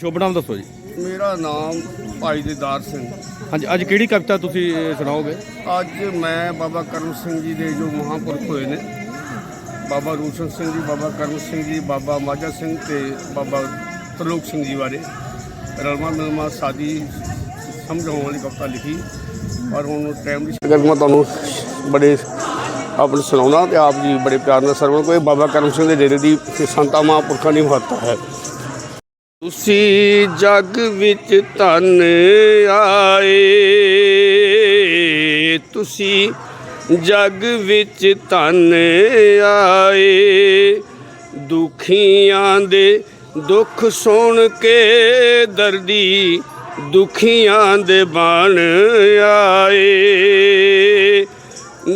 ਸ਼ੁਭ ਨਾਮ ਦੱਸੋ ਜੀ। ਮੇਰਾ ਨਾਮ ਭਾਈ ਦੀਦਾਰ ਸਿੰਘ। ਹਾਂਜੀ ਅੱਜ ਕਿਹੜੀ ਕਵਿਤਾ ਤੁਸੀਂ ਸੁਣਾਓਗੇ? ਅੱਜ ਮੈਂ ਬਾਬਾ ਕਰਮ ਸਿੰਘ ਜੀ ਦੇ ਜੋ ਮਹਾਂਪੁਰਖ ਹੋਏ ਨੇ ਬਾਬਾ ਰੂਸ਼ਨ ਸਿੰਘ ਜੀ ਬਾਬਾ ਕਰਮ ਸਿੰਘ ਜੀ ਬਾਬਾ ਮਾਝਾ ਸਿੰਘ ਤੇ ਬਾਬਾ ਤਰਲੋਕ ਸਿੰਘ ਜੀ ਬਾਰੇ ਰਲਮਾ ਮਿਲਮਾ ਸਾਦੀ ਸਮਝਾਉਣ ਵਾਲੀ ਕਵਿਤਾ ਲਿਖੀ। ਪਰ ਹੁਣ ਟਾਈਮ ਦੀ ਅਗਰ ਮੈਂ ਤੁਹਾਨੂੰ ਬੜੇ ਆਪਣੇ ਸੁਣਾਉਣਾ ਤੇ ਆਪ ਜੀ ਬੜੇ ਪਿਆਰ ਨਾਲ ਸਰਵਣ ਕੋਈ ਬਾਬਾ ਕਰਮ ਸਿੰਘ ਦੇ ਡੇਰੇ ਦੀ ਸੰਤਾਂ ਮਹਾਂਪੁਰਖਾਂ ਦੀ ਮਹੱਤਤਾ ਹੈ। ਤੁਸੀਂ ਜਗ ਵਿੱਚ ਧਨ ਆਏ, ਤੁਸੀਂ ਜਗ ਵਿੱਚ ਧਨ ਆਏ। ਦੁਖੀਆਂ ਦੇ ਦੁੱਖ ਸੁਣ ਕੇ ਦਰਦੀ, ਦੁਖੀਆਂ ਦੇ ਬਾਣ ਆਏ।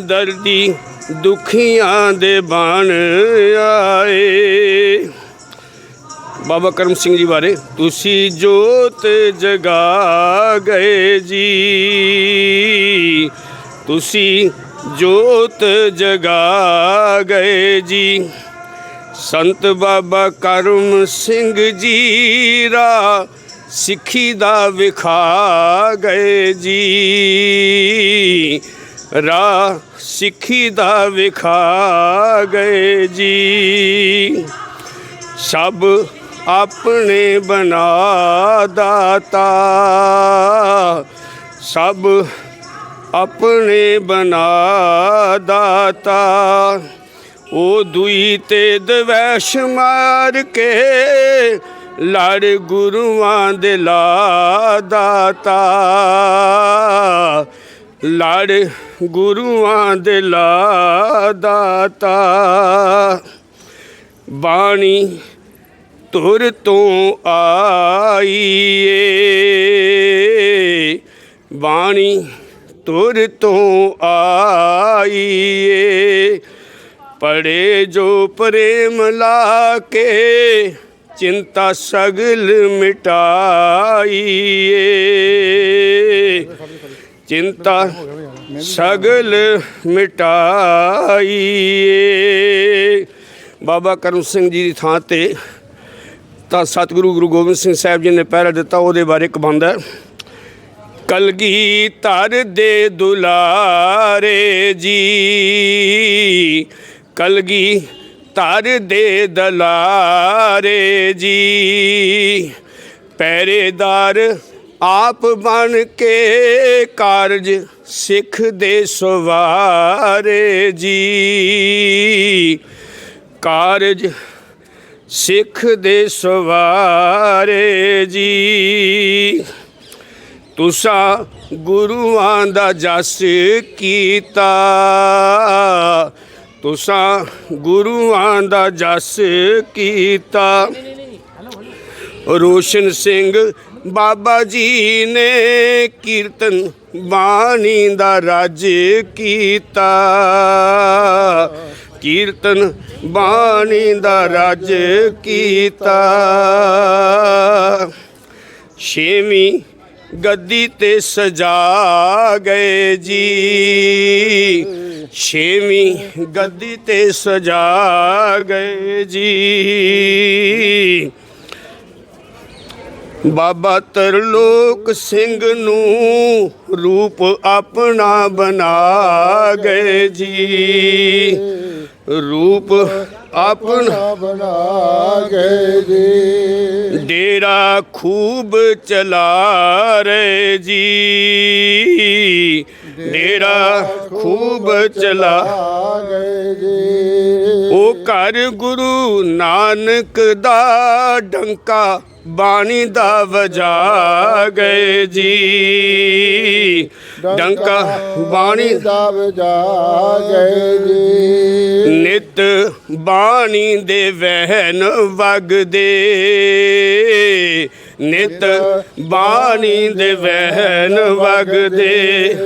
ਦਰਦੀ, ਦੁਖੀਆਂ ਦੇ ਬਾਣ ਆਏ। ਬਾਬਾ ਕਰਮ ਸਿੰਘ ਜੀ ਬਾਰੇ, ਤੁਸੀਂ ਜੋਤ ਜਗਾ ਗਏ ਜੀ। ਤੁਸੀਂ ਜੋਤ ਜਗਾ ਗਏ ਜੀ। ਸੰਤ ਬਾਬਾ ਕਰਮ ਸਿੰਘ ਜੀ ਰਾ ਸਿੱਖੀ ਦਾ ਵਿਖਾ ਗਏ ਜੀ। ਰਾ ਸਿੱਖੀ ਦਾ ਵਿਖਾ ਗਏ ਜੀ। ਸਭ ਆਪਣੇ ਬਣਾ ਦਾਤਾ। ਸਭ ਆਪਣੇ ਬਣਾ ਦਾਤਾ। ਉਹ ਦੁਈ ਤੇ ਦਵੈਸ਼ ਮਾਰ ਕੇ ਲੜ ਗੁਰੂਆਂ ਦੇ ਲਾ ਦਾਤਾ। ਲੜ ਗੁਰੂਆਂ ਦੇ ਲਾ ਦਾਤਾ। ਬਾਣੀ ਤੁਰ ਤੋਂ ਆਈਏ। ਬਾਣੀ, ਤੁਰ ਤੋਂ ਆਈਏ। ਪੜੇ ਜੋ ਪ੍ਰੇਮ ਲਾ ਕੇ ਚਿੰਤਾ ਸਗਲ ਮਿਟਾਈਏ। ਚਿੰਤਾ ਸਗਲ ਮਿਟਾਈਏ। ਬਾਬਾ ਕਰਮ ਸਿੰਘ ਜੀ ਦੀ ਥਾਂ ਤੇ ਤਾਂ ਸਤਿਗੁਰੂ ਗੁਰੂ ਗੋਬਿੰਦ ਸਿੰਘ ਸਾਹਿਬ ਜੀ ਨੇ ਪਹਿਰਾ ਦਿੱਤਾ, ਉਹਦੇ ਬਾਰੇ ਇੱਕ ਬੰਦ ਹੈ। ਕਲਗੀ ਧਰ ਦੇ ਦੁਲਾਰੇ ਜੀ ਕਲਗੀ ਧਰ ਦੇ ਦਲਾਰੇ ਜੀ, ਪਹਿਰੇਦਾਰ ਆਪ ਬਣ ਕੇ ਕਾਰਜ ਸਿੱਖ ਦੇ ਸਵਾਰੇ ਜੀ, ਕਾਰਜ ਸਿੱਖ ਦੇ ਸਵਾਰੇ ਜੀ। ਤੁਸਾਂ ਗੁਰੂਆਂ ਦਾ ਜਸ ਕੀਤਾ। ਤੁਸਾਂ ਗੁਰੂਆਂ ਦਾ ਜਸ ਕੀਤਾ। ਰੋਸ਼ਨ ਸਿੰਘ ਬਾਬਾ ਜੀ ਨੇ ਕੀਰਤਨ ਬਾਣੀ ਦਾ ਰਾਜ ਕੀਤਾ। ਕੀਰਤਨ ਬਾਣੀ ਦਾ ਰਾਜ ਕੀਤਾ। ਛੇਵੀਂ ਗੱਦੀ ਤੇ ਸਜਾ ਗਏ ਜੀ। ਛੇਵੀਂ ਗੱਦੀ ਤੇ ਸਜਾ ਗਏ ਜੀ। ਬਾਬਾ ਤਰਲੋਕ ਸਿੰਘ ਨੂੰ ਰੂਪ ਆਪਣਾ ਬਣਾ ਗਏ ਜੀ। ਰੂਪ ਆਪਣਾ ਬਣਾ ਗਏ ਜੀ ਡੇਰਾ ਖੂਬ ਚਲਾ ਰਹੇ ਜੀ। ਡੇਰਾ ਖੂਬ ਚਲਾ। ਗਏ ਜੀ ਉਹ ਘਰ ਗੁਰੂ ਨਾਨਕ ਦਾ ਡੰਕਾ ਬਾਣੀ ਦਾ ਵਜਾ ਗਏ ਜੀ। ਡੰਕਾ ਬਾਣੀ ਦਾ ਵਜਾ ਗਏ ਜੀ। ਨਿਤ ਬਾਣੀ ਦੇ ਵਹਿਨ ਵਗਦੇ। ਨਿਤ ਬਾਣੀ ਦੇ ਵਹਿਣ ਵਗਦੇ।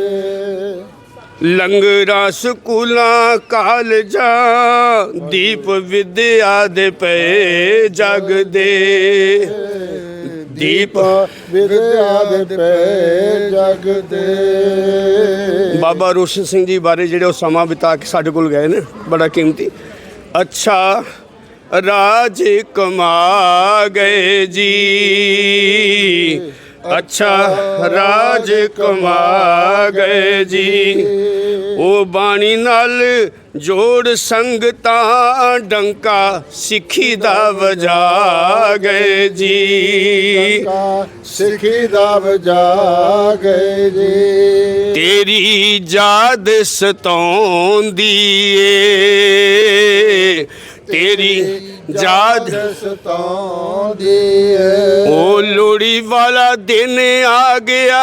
ਲੰਗਰਾਂ, ਸਕੂਲਾਂ, ਕਾਲਜਾਂ, ਦੀਪ ਵਿਦਿਆ ਦੇ ਪਏ ਜਗ ਦੇ ਦੀਪ ਵਿਦਿਆ ਦੇ ਪਏ ਜਗ ਦੇ ਬਾਬਾ ਰੋਸ਼ਨ ਸਿੰਘ ਜੀ ਬਾਰੇ ਜਿਹੜੇ ਉਹ ਸਮਾਂ ਬਿਤਾ ਕੇ ਸਾਡੇ ਕੋਲ ਗਏ ਨੇ, ਬੜਾ ਕੀਮਤੀ। ਅੱਛਾ ਰਾਜ ਕਮਾ ਗਏ ਜੀ। ਅੱਛਾ ਰਾਜ ਕਮਾ ਗਏ ਜੀ। ਉਹ ਬਾਣੀ ਨਾਲ ਜੋੜ ਸੰਗਤਾਂ ਡੰਕਾ ਸਿੱਖੀ ਦਾ ਵਜਾ ਗਏ ਜੀ ਸਿੱਖੀ ਦਾ ਵਜਾ ਗਏ ਜੀ। ਤੇਰੀ ਯਾਦ ਸਤਾਉਂਦੀ ਏ। ਤੇਰੀ ਯਾਦ ਸਤਾਉਂਦੀ ਏ। ਉਹ ਲੋੜੀ ਵਾਲਾ ਦਿਨ ਆ ਗਿਆ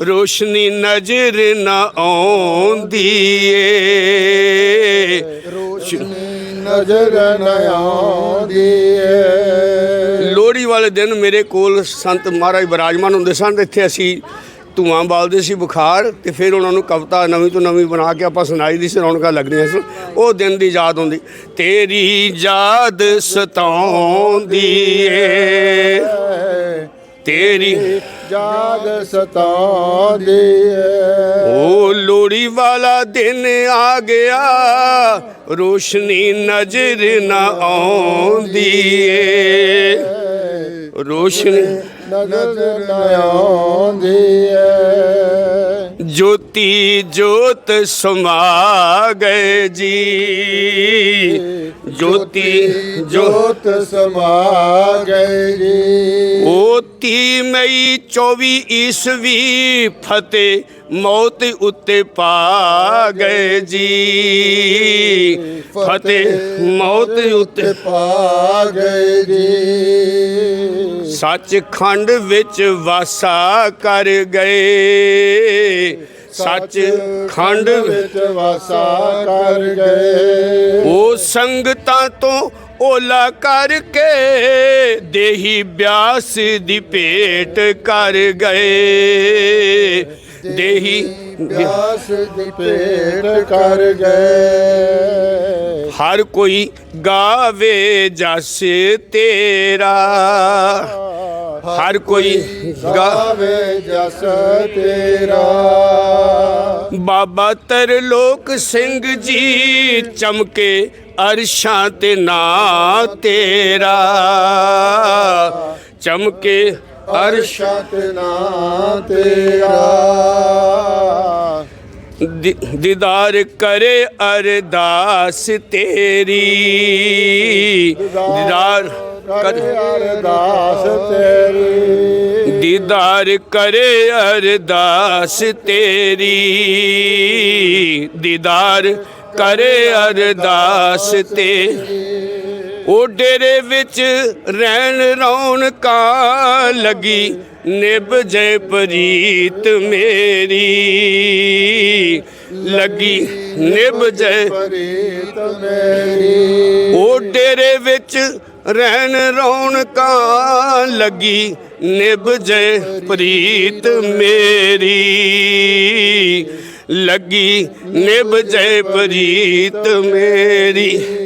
ਰੋਸ਼ਨੀ ਨਜ਼ਰ ਨਾ ਆਉਂਦੀ ਏ। ਰੋਸ਼ਨੀ ਨਜ਼ਰ ਨ ਆਉਂਦੀ ਏ। ਲੋਹੜੀ ਵਾਲੇ ਦਿਨ ਮੇਰੇ ਕੋਲ ਸੰਤ ਮਹਾਰਾਜ ਬਿਰਾਜਮਾਨ ਹੁੰਦੇ ਸਨ ਇੱਥੇ ਅਸੀਂ ਧੂਆਂ ਬਾਲਦੇ ਸੀ ਬੁਖਾਰ ਤੇ ਫਿਰ ਉਹਨਾਂ ਨੂੰ ਕਵਿਤਾ ਨਵੀਂ ਤੋਂ ਨਵੀਂ ਬਣਾ ਕੇ ਆਪਾਂ ਸੁਣਾਈ ਦੀ ਸੀ, ਰੌਣਕਾਂ ਲੱਗਦੀਆਂ ਸੀ। ਉਹ ਦਿਨ ਦੀ ਯਾਦ ਹੁੰਦੀ, ਤੇਰੀ ਯਾਦ ਸਤਾਉਂਦੀ ਏ। ਤੇਰੀ ਯਾਦ ਸਤਾਉਂਦੀ ਏ। ਉਹ ਲੋੜੀ ਵਾਲਾ ਦਿਨ ਆ ਗਿਆ, ਰੋਸ਼ਨੀ ਨਜ਼ਰ ਨਾ ਆਉਂਦੀ ਏ। ਰੋਸ਼ਨੀ ਨਜ਼ਰ ਨ ਆਉਂਦੀ ਏ। ਜੋਤੀ ਜੋਤ ਸਮਾ ਗਏ ਜੀ। ਜੋਤੀ ਜੋਤ ਸਮਾ ਗਏ ਜੀ। ਉਹ ਮਈ 24 ਈਸਵੀ ਫਤਿਹ ਮੌਤ ਉੱਤੇ ਪਾ ਗਏ ਜੀ। ਫਤਿਹ ਮੌਤ ਉੱਤੇ ਪਾ ਗਏ ਜੀ। ਸੱਚਖੰਡ ਵਿੱਚ ਵਾਸਾ ਕਰ ਗਏ। ਸੱਚ ਖੰਡ ਵਿੱਚ ਵਾਸਾ ਕਰ ਗਏ। ਉਹ ਸੰਗਤਾਂ ਤੋਂ ਓਲਾ ਕਰਕੇ ਦੇਹੀ ਬਿਆਸ ਦੀ ਭੇਟ ਕਰ ਗਏ। ਦੇਹੀ ਬਿਆਸ ਦੀ ਭੇਟ ਕਰ ਗਏ। ਹਰ ਕੋਈ ਗਾਵੇ ਜਸ ਤੇਰਾ। ਹਰ ਕੋਈ ਗਾਵੇ ਜਸ ਤੇਰਾ। ਬਾਬਾ ਤਰਲੋਕ ਸਿੰਘ ਜੀ ਚਮਕੇ ਅਰਸ਼ਾਂ ਤੇ ਨਾ ਤੇਰਾ। ਚਮਕੇ ਅਰਸ਼ ਅਰਸ਼ਤ ਨਾ ਤੇਰਾ। ਦੀਦਾਰ ਕਰੇ ਅਰਦਾਸ ਤੇਰੀ। ਦੀਦਾਰ ਕਰੇ ਅਰਦਾਸ ਤੇਰੀ। ਦੀਦਾਰ ਕਰੇ ਅਰਦਾਸ ਤੇਰੀ। ਦੀਦਾਰ ਕਰੇ ਅਰਦਾਸ ਤੇ ਉਹ ਡੇਰੇ ਵਿੱਚ ਰਹਿਣ ਰੌਣਕਾਂ ਲੱਗੀ ਨਿਭ ਜੇ ਪ੍ਰੀਤ ਮੇਰੀ। ਲੱਗੀ ਨਿਭ ਜੇ ਪ੍ਰੀਤ ਮੇਰੀ। ਉਹ ਡੇਰੇ ਵਿੱਚ ਰਹਿਣ ਰੌਣਕਾਂ ਲੱਗੀ ਨਿਭ ਜੇ ਪ੍ਰੀਤ ਮੇਰੀ। ਲੱਗੀ ਨਿਭ ਜੇ ਪ੍ਰੀਤ ਮੇਰੀ।